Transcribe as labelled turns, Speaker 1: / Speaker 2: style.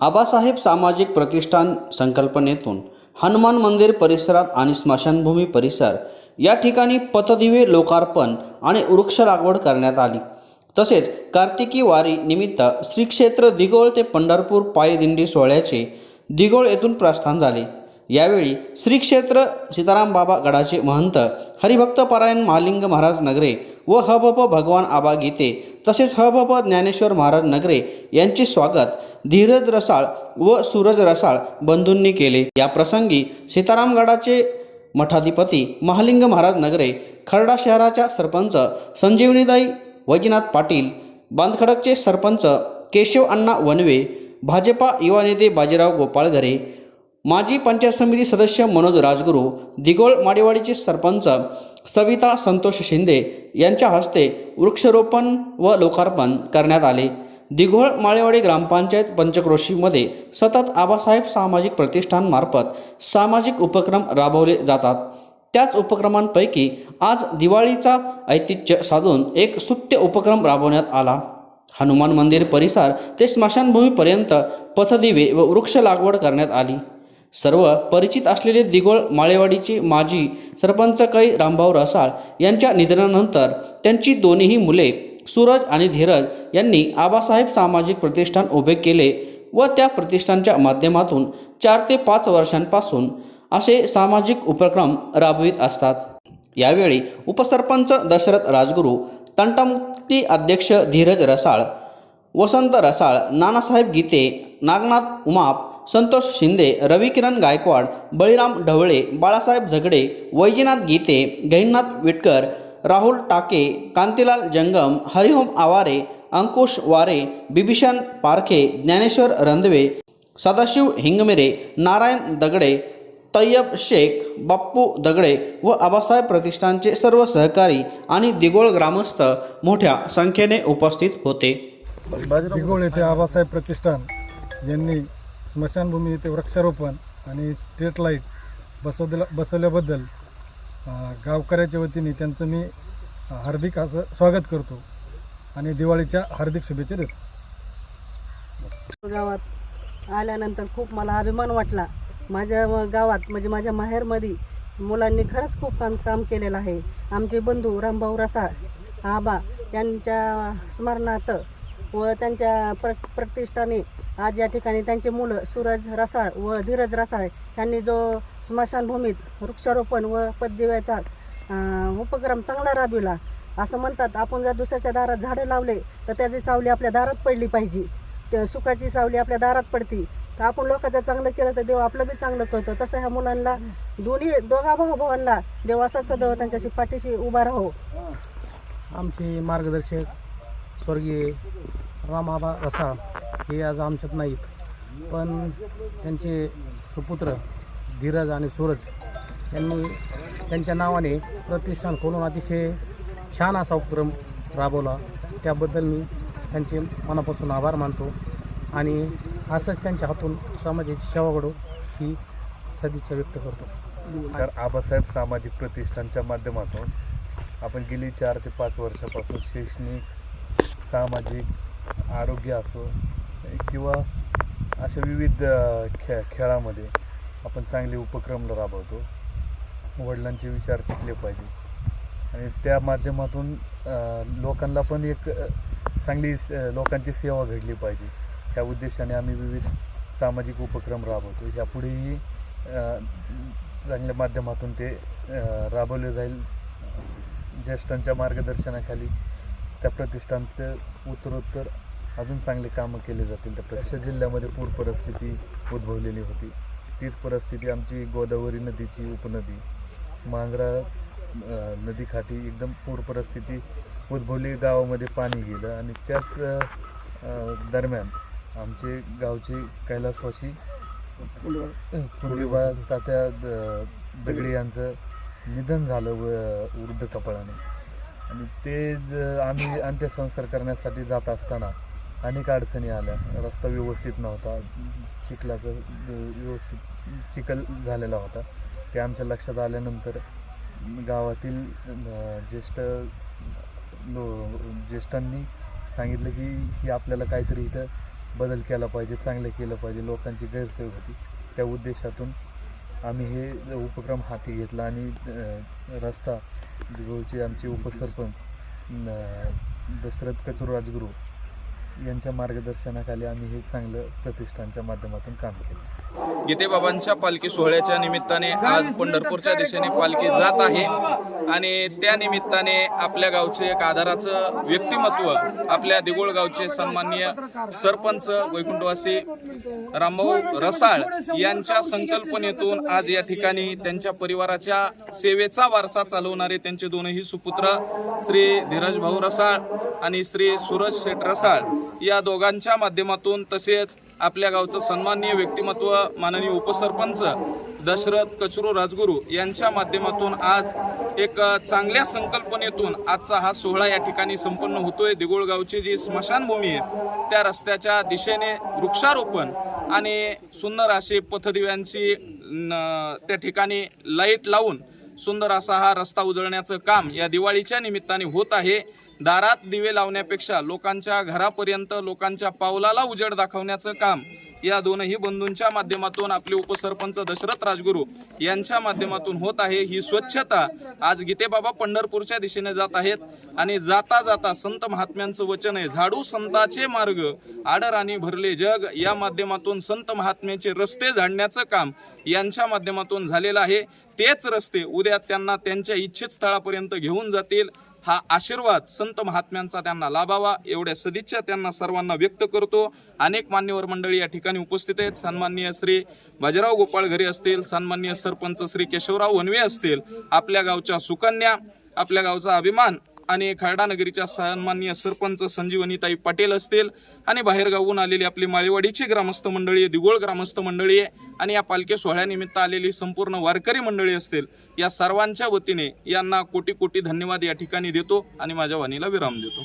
Speaker 1: आबासाहेब सामाजिक प्रतिष्ठान संकल्पनेतून हनुमान मंदिर परिसरात आणि स्मशानभूमी परिसर या ठिकाणी पथदिवे लोकार्पण आणि वृक्ष लागवड करण्यात आली. तसेच कार्तिकी वारी निमित्त श्री क्षेत्र दिगोळ ते पंढरपूर पायदिंडी सोहळ्याचे दिगोळ येथून प्रस्थान झाले. यावेळी श्री क्षेत्र सीताराम बाबा गडाचे महंत हरिभक्तपारायण महालिंग महाराज नगरे व हबप भगवान आबा गीते तसेच हबप ज्ञानेश्वर महाराज नगरे यांचे स्वागत धीरज रसाळ व सूरज रसाळ बंधूंनी केले. या प्रसंगी सीतारामगडाचे मठाधिपती महालिंग महाराज नगरे खर्डा शहराच्या सरपंच संजीवनीदाई वैजनाथ पाटील बांधखडकचे सरपंच केशव अण्णा वनवे भाजपा युवा नेते बाजीराव गोपाळघरे माजी पंचायत समिती सदस्य मनोज राजगुरू दिगोळ माडेवाडीचे सरपंच सविता संतोष शिंदे यांच्या हस्ते वृक्षारोपण व लोकार्पण करण्यात आले. दिघोळ माळेवाडी ग्रामपंचायत पंचक्रोशीमध्ये सतत आबासाहेब सामाजिक प्रतिष्ठानमार्फत सामाजिक उपक्रम राबवले जातात. त्याच उपक्रमांपैकी आज दिवाळीचा ऐतिह्य साधून एक सुत्य उपक्रम राबवण्यात आला. हनुमान मंदिर परिसर ते स्मशानभूमीपर्यंत पथदिवे व वृक्ष लागवड करण्यात आली. सर्व परिचित असलेले दिगोळ माळेवाडीचे माजी सरपंच कै रामभाऊ रसाळ यांच्या निधनानंतर त्यांची दोन्हीही मुले सूरज आणि धीरज यांनी आबासाहेब सामाजिक प्रतिष्ठान उभे केले व त्या प्रतिष्ठानच्या माध्यमातून चार ते पाच वर्षांपासून असे सामाजिक उपक्रम राबवित असतात. यावेळी उपसरपंच दशरथ राजगुरू तंटामुक्ती अध्यक्ष धीरज रसाळ वसंत रसाळ नानासाहेब गीते नागनाथ उमाप संतोष शिंदे रविकिरण गायकवाड बळीराम ढवळे बाळासाहेब झगडे वैजनाथ गीते गहिनाथ विटकर राहुल टाके कांतीलाल जंगम हरिओम आवारे अंकुश वारे बिभीषण पारखे ज्ञानेश्वर रंधवे सदाशिव हिंगमिरे नारायण दगडे तय्यब शेख बाप्पू दगडे व आबासाहेब प्रतिष्ठानचे सर्व सहकारी आणि दिगोळ ग्रामस्थ मोठ्या संख्येने उपस्थित होते.
Speaker 2: दिगोळ येथे आबासाहेब प्रतिष्ठान यांनी स्मशानभूमी येथे वृक्षारोपण आणि स्ट्रीट लाइट बसवल्या बसवल्याबद्दल गावकऱ्याच्या वतीने त्यांचं मी हार्दिक असं स्वागत करतो आणि दिवाळीच्या हार्दिक शुभेच्छा देतो.
Speaker 3: गावात आल्यानंतर खूप मला अभिमान वाटला. माझ्या गावात म्हणजे माझ्या माहेरमध्ये मुलांनी खरंच खूप काम काम केलेलं आहे. आमचे बंधू रामभाऊ रसाळ आबा यांच्या स्मरणार्थ व त्यांच्या प्र प्रतिष्ठाने आज या ठिकाणी त्यांचे मुलं सूरज रसाळ व धीरज रसाळ यांनी जो स्मशानभूमीत वृक्षारोपण व पददिव्याचा उपक्रम चांगला राबविला असं म्हणतात. आपण जर दुसऱ्याच्या दारात झाडं लावले तर त्याची सावली आपल्या दारात पडली पाहिजे. त्या सुखाची सावली आपल्या दारात पडती. तर आपण लोकांचं चांगलं केलं तर देव आपलं बी चांगलं करतो. तसं ह्या मुलांना दोन्ही दोघा भाऊ भावांना देव असा सदैव त्यांच्याशी पाठीशी उभा राहो.
Speaker 4: आमचे मार्गदर्शक स्वर्गीय रामाबा रसाळ हे आज आमच्यात नाहीत. पण त्यांचे सुपुत्र धीरज आणि सूरज यांनी त्यांच्या नावाने प्रतिष्ठान खोलून अतिशय छान असा उपक्रम राबवला. त्याबद्दल मी त्यांचे मनापासून आभार मानतो आणि असंच त्यांच्या हातून समाजाची सेवा घडो ही सदिच्छा व्यक्त करतो.
Speaker 5: तर आबासाहेब सामाजिक प्रतिष्ठानच्या माध्यमातून आपण गेली चार ते पाच वर्षापासून शैक्षणिक सामाजिक आरोग्य असो किंवा अशा विविध खेळ खे खेळामध्ये आपण चांगले उपक्रम राबवतो. वडिलांचे विचार टिकले पाहिजे. आणि त्या माध्यमातून लोकांना पण एक चांगली लोकांची सेवा घडली पाहिजे. ह्या उद्देशाने आम्ही विविध सामाजिक उपक्रम राबवतो. यापुढेही चांगल्या माध्यमातून ते राबवले जाईल. ज्येष्ठांच्या मार्गदर्शनाखाली त्या प्रतिष्ठानचं उत्तरोत्तर अजून चांगले कामं केले जातील त्या अशा जिल्ह्यामध्ये पूर परिस्थिती उद्भवलेली होती. तीच परिस्थिती आमची गोदावरी नदीची उपनदी मांजरा नदीखाठी नदीकाठी एकदम पूर परिस्थिती उद्भवली गावामध्ये पाणी गेलं आणि त्याच दरम्यान आमचे गावचे कैलासवाशी पूर्वीबा तात्या द- यांचं निधन झालं व वृद्ध कपाळाने. आणि ते ज- आम्ही अंत्यसंस्कार करण्यासाठी जात असताना अनेक अडचणी आल्या. रस्ता व्यवस्थित नव्हता. चिखलाचं ज- व्यवस्थित चिखल झालेला होता. ते आमच्या लक्षात आल्यानंतर गावातील अ, ज्येष्ठ लो ज्येष्ठांनी सांगितलं की ही आपल्याला काहीतरी इथं बदल केला पाहिजे चांगलं केलं पाहिजे. लोकांची गैरसोय होती. त्या उद्देशातून आम्ही हे उपक्रम हाती घेतला आणि रस्ता दिगोळचे आमचे उपसरपंच दशरथ कचरू राजगुरू यांच्या मार्गदर्शनाखाली आम्ही हे चांगलं प्रतिष्ठानच्या माध्यमातून काम केलं.
Speaker 6: गीतेबाबांच्या पालखी सोहळ्याच्या निमित्ताने आज पंढरपूरच्या दिशेने पालखी जात आहे. आणि त्या निमित्ताने आपल्या गावचे एक आधाराचं व्यक्तिमत्व आपल्या दिगोळ गावचे सन्माननीय सरपंच वैकुंठवासी रामभाऊ रसाळ यांच्या संकल्पनेतून आज या ठिकाणी त्यांच्या परिवाराच्या सेवेचा वारसा चालवणारे त्यांचे दोनही सुपुत्र श्री धीरज भाऊ रसाळ आणि श्री सूरज शेठ रसाळ या दोघांच्या माध्यमातून तसेच आपल्या गावचं सन्माननीय व्यक्तिमत्व माननीय उपसरपंच दशरथ कचरू राजगुरू यांच्या माध्यमातून आज एक चांगल्या संकल्पनेतून आजचा हा सोहळा या ठिकाणी संपन्न होतोय. देगुळगावची जी स्मशानभूमी आहे त्या रस्त्याच्या दिशेने वृक्षारोपण आणि सुंदर अशी पथदिव्यांची न, त्या ठिकाणी लाइट लावून सुंदर असा हा रस्ता उजळण्याचं काम या दिवाळीच्या निमित्ताने होत आहे. दारात दिवे लावण्यापेक्षा लोकांच्या घरापर्यंत लोकांच्या पावलाला उजेड दाखवण्याचं काम या दोनही बंधूंच्या माध्यमातून आपले उपसरपंच दशरथ राजगुरू यांच्या माध्यमातून होत आहे ही स्वच्छता. आज गीतेबाबा पंढरपूरच्या दिशेने जात आहेत आणि जाता जाता संत महात्म्यांचं वचन आहे. झाडू संताचे मार्ग आडर आणि भरले जग. या माध्यमातून संत महात्म्याचे रस्ते झाडण्याचं काम यांच्या माध्यमातून झालेलं आहे. तेच रस्ते उद्या त्यांना त्यांच्या इच्छित स्थळापर्यंत घेऊन जातील. हा आशीर्वाद संत महात्म्यांचा त्यांना लाभावा एवढ्या सदिच्छा त्यांना सर्वांना व्यक्त करतो. अनेक मान्यवर मंडळी या ठिकाणी उपस्थित आहेत. सन्माननीय श्री बाजीराव गोपाळ घरे असतील सन्माननीय सरपंच श्री केशवराव वनवे असतील आपल्या गावच्या सुकन्या आपल्या गावचा अभिमान आणि खर्डा नगरीच्या सन्माननीय सरपंच संजीवनीताई पाटील असतील आणि बाहेरगावून आलेली आपली माळेवाडीची ग्रामस्थ मंडळी आहे दिगोळ ग्रामस्थ मंडळी आहे आणि या पालखी सोहळ्यानिमित्त आलेली संपूर्ण वारकरी मंडळी असतील या सर्वांच्या वतीने यांना कोटी कोटी धन्यवाद या ठिकाणी देतो आणि माझ्या वाणीला विराम देतो.